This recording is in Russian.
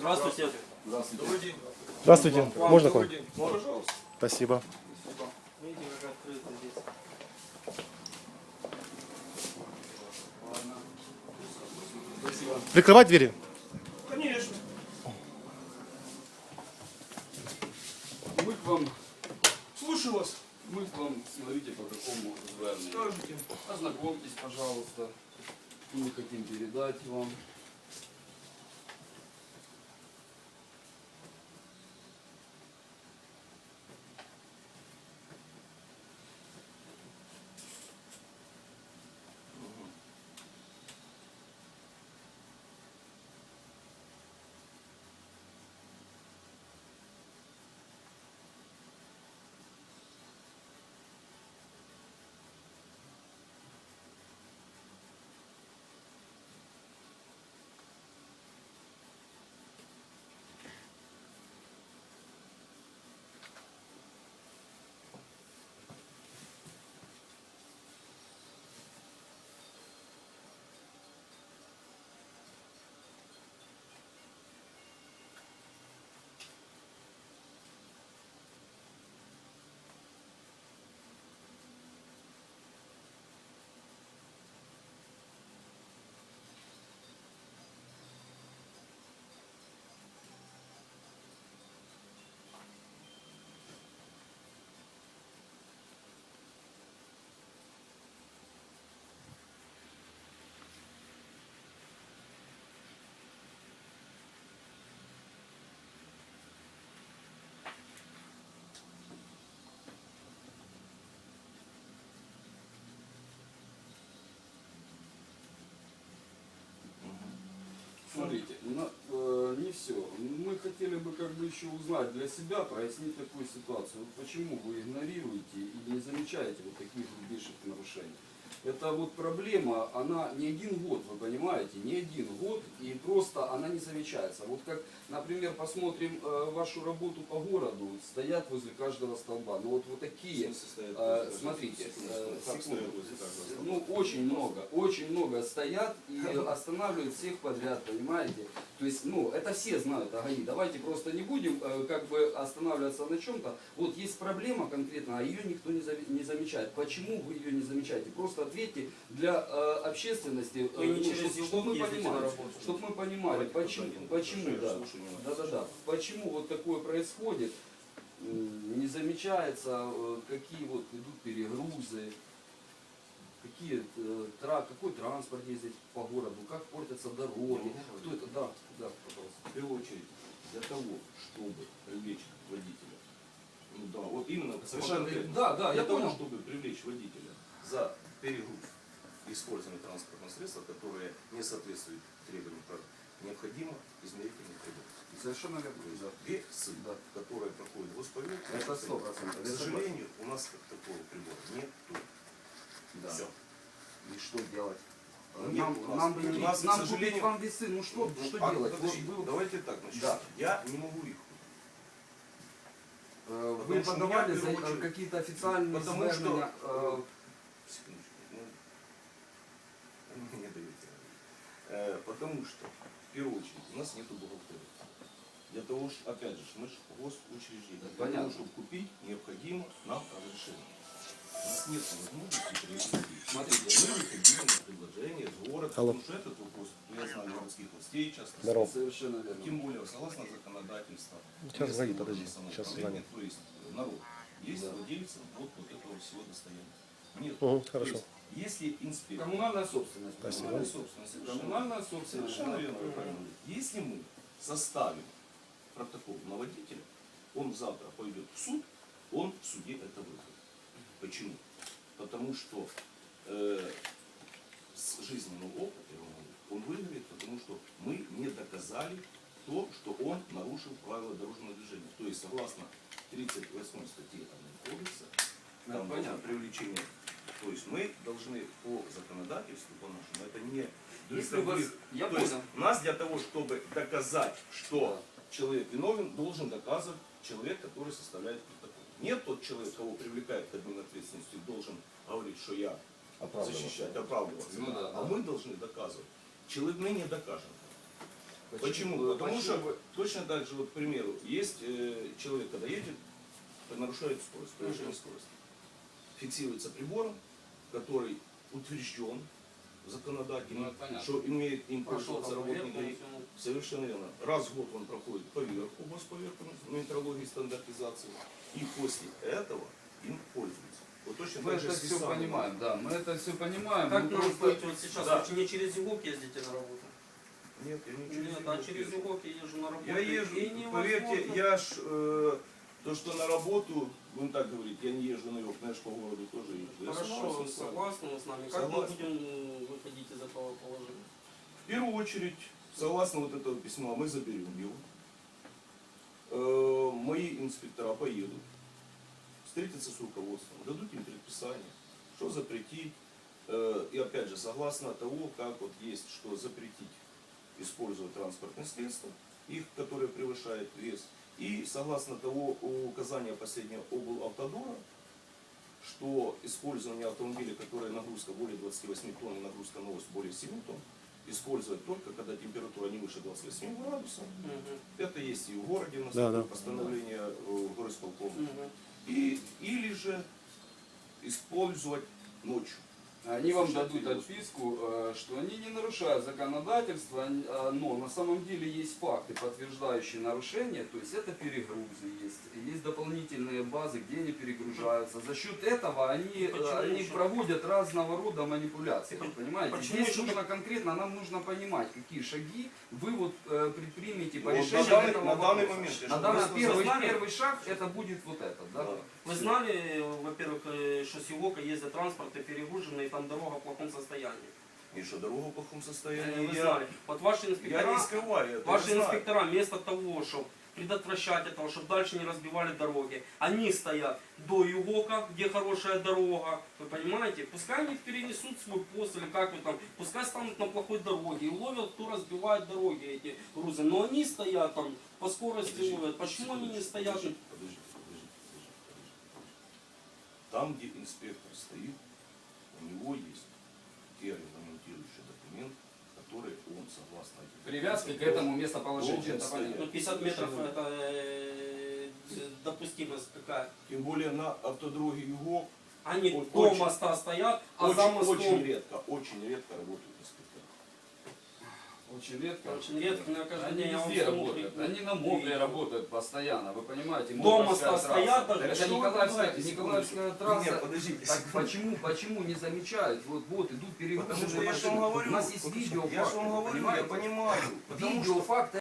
Здравствуйте. Добрый день. Здравствуйте. Вам Можно к вам? добрый день. Пожалуйста. Спасибо. Видите, как открыто здесь. Прикрывать двери? Конечно. Ми к вам, Слушаю вас. мы к вам, смотрите, по какому зверненню. Скажите. Ознакомьтесь, пожалуйста. Мы хотим передать вам. Смотрите, на- э, не все. Мы хотели бы как бы еще узнать для себя, прояснить такую ситуацию. Вот почему вы игнорируете или не замечаете вот таких грубейших нарушений? Это вот проблема, она не один год, вы понимаете, не один год, и просто она не замечается. Вот как, например, посмотрим э, вашу работу по городу, стоят возле каждого столба. Ну вот, вот такие, э, смотрите, э, секунду. ну очень много, очень много стоят и останавливают всех подряд, понимаете? То есть, ну, это все знают о ГАИ. Давайте просто не будем э, как бы останавливаться на чем-то. Вот есть проблема конкретно, а ее никто не, зави- не замечает. Почему вы ее не замечаете? Просто ответьте для э, общественности, Вы не э, через чтоб- чтоб мы понимали, чтобы мы понимали, почему, почему, да, да, да, да, почему вот такое происходит, не замечается, э, какие вот идут перегрузы, какие, э, тра- какой транспорт ездит по городу, как портятся дороги, кто это, да, да, пожалуйста. В первую очередь, для того, чтобы привлечь водителя, ну да, вот именно совершенно. Да, да, для я того, понял. чтобы привлечь водителя за перегруз использования транспортного средства, которое не соответствует требованиям прав, необходимо измерительный прибор. Совершенно верно. Весы, Да. которые проходят госповерку, Это сто процентов. к сожалению, у нас такого прибора нет. Да. Все. И что делать? Нет, нам, у нас- нам у нас, к нам купить сожалению- вам весы, ну что, Ну, что а, делать? подожди, Вот давайте так, значит, Да. я не могу их Э, Вы подавали за э, какие-то официальные потому что- э, Секундочку. Ну, вы мне не даете. Э, потому что, в первую очередь, у нас нету бухгалтерии. Для того, что, опять же, мы же госучреждение. Для Понятно. того, чтобы купить, необходимо нам разрешение. У нас нет возможности привести. Смотрите. Мы выходили на предложение с города, Алло. потому что этот вопрос, я знаю городских властей часто. Здорово. совершенно верно. Тем более, согласно законодательству. Сейчас звонит, подожди, сейчас звонит. То есть э, народ есть Да. владельцем вот, вот этого всего достояния. Нет. То хорошо. есть, если инспектор Коммунальная собственность. Спасибо. Коммунальная собственность, Коммунальная собственность. совершенно верно. Если мы составим протокол на водителя, он завтра пойдет в суд, он в суде это выиграет. Почему? Потому что э, с вам говорю, он выиграет, потому что мы не доказали то, что он нарушил правила дорожного движения. То есть, согласно 38 статье кодекса, там понятно. привлечение. То есть мы должны по законодательству, по нашему, это не Если у вас- я то есть понял. нас для того, чтобы доказать, что человек виновен, должен доказывать человек, который составляет протокол. Нет тот человек, кого привлекает к административной ответственности, должен говорить, что я защищать, оправдываться. Ну да, а да. мы должны доказывать. Человек мы не докажем. Почему? Почему? Потому Почему что вы- точно так же, вот, к примеру, есть э, человек, когда едет, нарушает скорость, превышение скорости. Фиксируется прибором, который утвержден Ну, законодательно, это понятно. что имеет им пользоваться там работник проверку, ГАИ. всё. Совершенно верно. Раз в год он проходит поверку, госповерку метрологии и стандартизации, и после этого им пользуются. Вот точно Мы так же это все понимаем, да, мы это все понимаем. Как просто- быть вот сейчас? Да. Не через ЮГОК ездите на работу? Нет, я не через Нет, а через. ЮГОК я езжу на работу. Я езжу, и невозможно. поверьте, я ж, э, то, что на работу, будем так говорить, я не езжу на юг, знаешь, по городу тоже езжу. Хорошо, согласны с нами. Как мы будем выходить из этого положения? В первую очередь, согласно вот этого письма, мы заберем его. Э, мои инспектора поедут, встретятся с руководством, дадут им предписание, что запретить. Э, и опять же, согласно того, как вот есть, что запретить использовать транспортные средства, их, которые превышают вес. И согласно того указания последнего облавтодора, что использование автомобиля, которое нагрузка более 28 тонн и нагрузка новость более 7 тонн, использовать только когда температура не выше 28 градусов. Мгм. Это есть и в городе у нас Да, да. постановление э, горосполкома. Мгм. И, или же использовать ночью. Они вам дадут отписку, э, что они не нарушают законодательство, а, но на самом деле есть факты, подтверждающие нарушения, то есть это перегрузы есть, есть дополнительные базы, где они перегружаются. За счет этого они, э, Почему они еще? проводят разного рода манипуляции, понимаете? Почему Здесь еще? нужно конкретно, нам нужно понимать, какие шаги вы вот э, предпримете по Вот на решению данный- этого на данный вопроса. момент, На данный первый, знали. первый шаг это будет вот этот, да? Да. Вы знали, э, во-первых, э, что с ЮГОКа ездят транспорты перегруженные, и там дорога в плохом состоянии? Что дорога в плохом Э, состоянии. Вы Я. Вот ваши я инспектора, не скрываю это. ваши я инспектора вместо того, чтобы предотвращать этого, чтобы дальше не разбивали дороги, они стоят до ЮГОКа, где хорошая дорога, вы понимаете? Пускай они перенесут свой пост или как вы там, пускай станут на плохой дороге и ловят, кто разбивает дороги эти грузы. Но они стоят там, по скорости Подождите, ловят. Почему они не стоят? Подождите, подождите, подождите, подождите. Там, где инспектор стоит, у него есть регламентирующие документы, которые он согласно этим Привязки к этому местоположению. Должен это стоять. понятно. Ну, 50 метров это э, допустимость какая? Тем более на автодороге ЮГО Они Очень- до моста стоят, а очень, за мостом очень редко, очень редко работают. Очень редко. Очень редко, на каждый Они день я вам везде смотрю. работают. Они на мокре работают постоянно, вы понимаете? До Мокровская моста трасса. стоят даже. Это Николаевская, Николаевская трасса. Нет, подождите, Так почему, почему не замечают? Вот, вот идут Потому что я же вам говорю, У нас есть видео я же вам говорю, я понимаю. Что Видеофакты